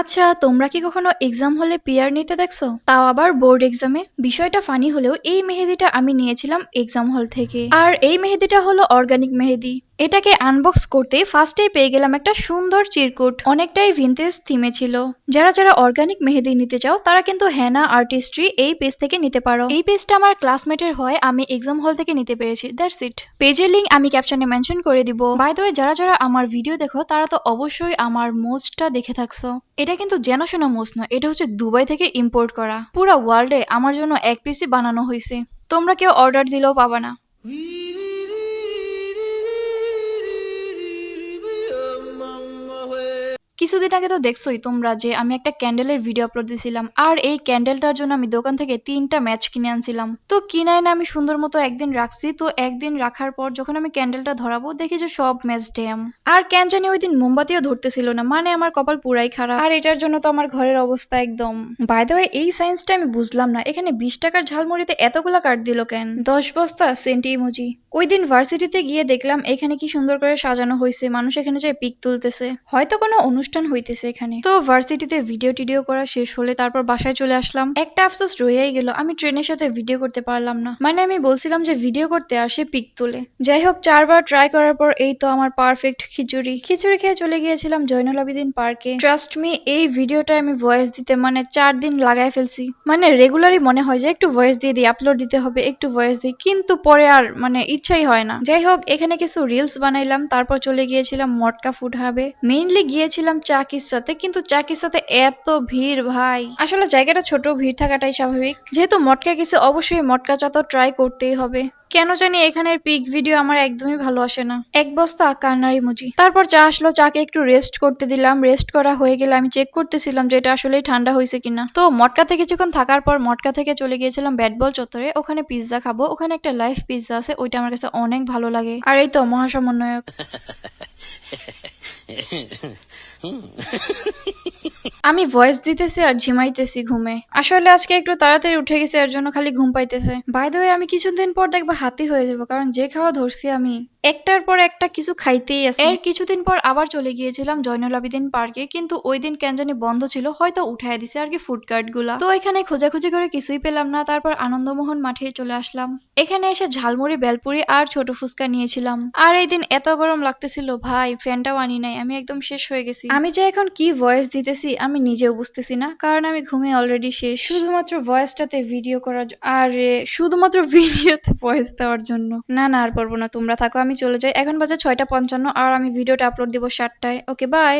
আচ্ছা তোমরা কি কখনো এক্সাম হলে পিয়ার নিতে দেখছ? তাও আবার বোর্ড এক্সামে বিষয়টা ফানি হলেও এই মেহেদিটা আমি নিয়েছিলাম এক্সাম হল থেকে। আর এই মেহেদিটা হলো অর্গানিক মেহেদি। এটাকে আনবক্স করতে ফার্স্টেই পেয়ে গেলাম একটা সুন্দর চিরকুট। অনেকটাই ভিনটেজ থিমে ছিল। যারা যারা অর্গানিক মেহেদি নিতে চাও, তারা কিন্তু হ্যানা আর্টিস্ট্রি এই পেজ থেকে নিতে পারো। এই পেজটা আমার ক্লাসমেটের হয়, আমি এক্সাম হল থেকে নিতে পেরেছি। দ্যাটস ইট পেজের লিঙ্ক আমি ক্যাপশনে মেনশন করে দিব। বাই দ্য যারা যারা আমার ভিডিও দেখো, তারা তো অবশ্যই আমার মোস্টটা দেখে থাকছো। এটা কিন্তু জেনাশোনা মোস্ট নয়, এটা হচ্ছে দুবাই থেকে ইম্পোর্ট করা। পুরো ওয়ার্ল্ডে আমার জন্য এক পিসি বানানো হয়েছে তোমরা কেউ অর্ডার দিলেও পাবা না। কিছুদিন আগে তো দেখছোই তোমরা যে আমি একটা ক্যান্ডেলের ভিডিও আপলোড দিয়েছিলাম আর এই ক্যান্ডেলটার জন্য আমি দোকান থেকে তিনটা ম্যাচ কিনে আনছিলাম। তো কিনাই না আমি সুন্দর মতো একদিন রাখছি, তো একদিন রাখার পর যখন আমি ক্যান্ডেলটা ধরাবো, দেখি যে সব ম্যাচ ড্যাম আর কেন জানি ওই দিন মোমবাতিও ধরতেছিল না মানে আমার কপাল পুরাই খারাপ। আর এটার জন্য তো আমার ঘরের অবস্থা একদম। বাই দ্য এই সায়েন্সটা আমি বুঝলাম না, এখানে বিশ টাকার ঝালমুড়িতে এতগুলা কাট দিল কেন? দশ বস্তা সেন্টি ইমোজি ওই দিন ভার্সিটিতে গিয়ে দেখলাম এখানে কি সুন্দর করে সাজানো হয়েছে মানুষ এখানে যায় পিক তুলতেছে। হয়তো কোনো অনুষ্ঠান হইতেছে এখানে। তো ভার্সিটিতে ভিডিও টিডিও করা শেষ হলে তারপর বাসায় চলে আসলাম। একটা আফসোস রয়েই গেল, আমি ট্রেনের সাথে ভিডিও করতে পারলাম না। মানে আমি বলছিলাম যে ভিডিও করতে আসে পিক তোলে। যাই হোক, চারবার ট্রাই করার পর এই তো আমার পারফেক্ট খিচুড়ি। খিচুড়ি খেয়ে চলে গিয়েছিলাম জয়নুল আবেদিন পার্কে। ট্রাস্ট মি এই ভিডিওটা আমি ভয়েস দিতে মানে চার দিন লাগাই ফেলছি। মানে রেগুলারই মনে হয় যে একটু ভয়েস দিয়ে দিই আপলোড দিতে হবে, একটু ভয়েস দিই, কিন্তু পরে আর মানে ইচ্ছাই হয় না। যাই হোক, এখানে কিছু রিলস বানাইলাম, তারপর চলে গিয়েছিলাম মটকা ফুড হাবে মেইনলি গিয়েছিলাম চাকির সাথে, কিন্তু চাকির সাথে এত ভিড় ভাই। আসলে জায়গাটা ছোট, ভিড় থাকাটাই স্বাভাবিক। যেহেতু মটকা গেছে, অবশ্যই মটকা চা তো ট্রাই করতেই হবে। কেন জানি এখানের পিক ভিডিও আমার একদমই ভালো আসে না। এক বস্তা কান্নারি মুজি তারপর চা আসলো, চাকে একটু রেস্ট করতে দিলাম। রেস্ট করা হয়ে গেলে আমি চেক করতেছিলাম যে এটা আসলেই ঠান্ডা হয়েছে কিনা। তো মটকা থেকে কিছুক্ষণ থাকার পর মটকা থেকে চলে গিয়েছিলাম ব্যাট বল চত্বরে। ওখানে পিৎজা খাব। ওখানে একটা লাইভ পিৎজা আছে, ওইটা আমার কাছে অনেক ভালো লাগে। আর এই তো মহাসমন্বয়ক। আমি ভয়েস দিতেছি আর ঝিমাইতেছি ঘুমে। আসলে আজকে একটু তাড়াতাড়ি উঠে গেছে, এর জন্য খালি ঘুম পাইতেছে। বাই দ্য ওয়ে আমি কিছুদিন পর দেখব হাতি হয়ে যাব, কারণ যে খাওয়া ধরছি আমি একটার পর একটা কিছু খাইতেই আছে এর কিছুদিন পর আবার চলে গিয়েছিলাম জয়নুল আবেদিন পার্কে কিন্তু ওই দিন কেন জানি বন্ধ ছিল হয়তো উঠাই দিছে আর কি ফুড কার্টগুলা। তো এখানে খোঁজাখুঁজি করে কিছুই পেলাম না তারপর আনন্দমোহন মাঠে চলে আসলাম। এখানে এসে ঝালমুড়ি বেলপুরি আর ছোট ফুচকা নিয়েছিলাম। আর এই দিন এত গরম লাগতেছিল ভাই ফ্যানটাও আনি নাই আমি একদম শেষ হয়ে গেছি। আমি যে এখন কি ভয়েস দিতেছি আমি নিজেও বুঝতেছি না কারণ আমি ঘুমে অলরেডি শেষ। শুধুমাত্র ভয়েসটাতে ভিডিও করার আর শুধুমাত্র ভিডিওতে ভয়েস দেওয়ার জন্য। না না আর পারব না তোমরা থাকো আমি চলে যাই। এখন বাজে ছয়টা পঞ্চান্ন আর আমি ভিডিওটা আপলোড দিব সাতটায়। Okay bye